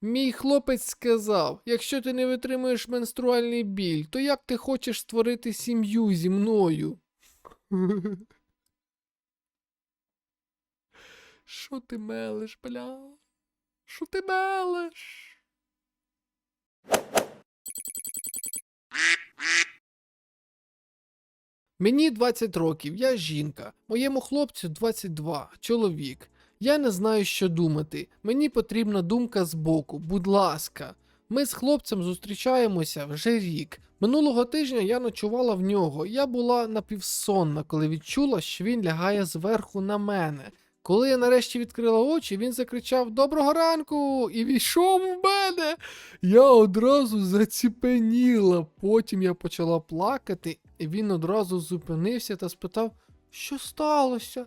Мій хлопець сказав: якщо ти не витримуєш менструальний біль, то як ти хочеш створити сім'ю зі мною? Що ти мелиш, бля? Що ти мелиш? Мені 20 років, я жінка. Моєму хлопцю 22, чоловік. Я не знаю, що думати. Мені потрібна думка збоку, будь ласка. Ми з хлопцем зустрічаємося вже рік. Минулого тижня я ночувала в нього. Я була напівсонна, коли відчула, що він лягає зверху на мене. Коли я нарешті відкрила очі, він закричав Доброго ранку! і війшов в мене. Я одразу заціпеніла. Потім я почала плакати, і він одразу зупинився та спитав, що сталося.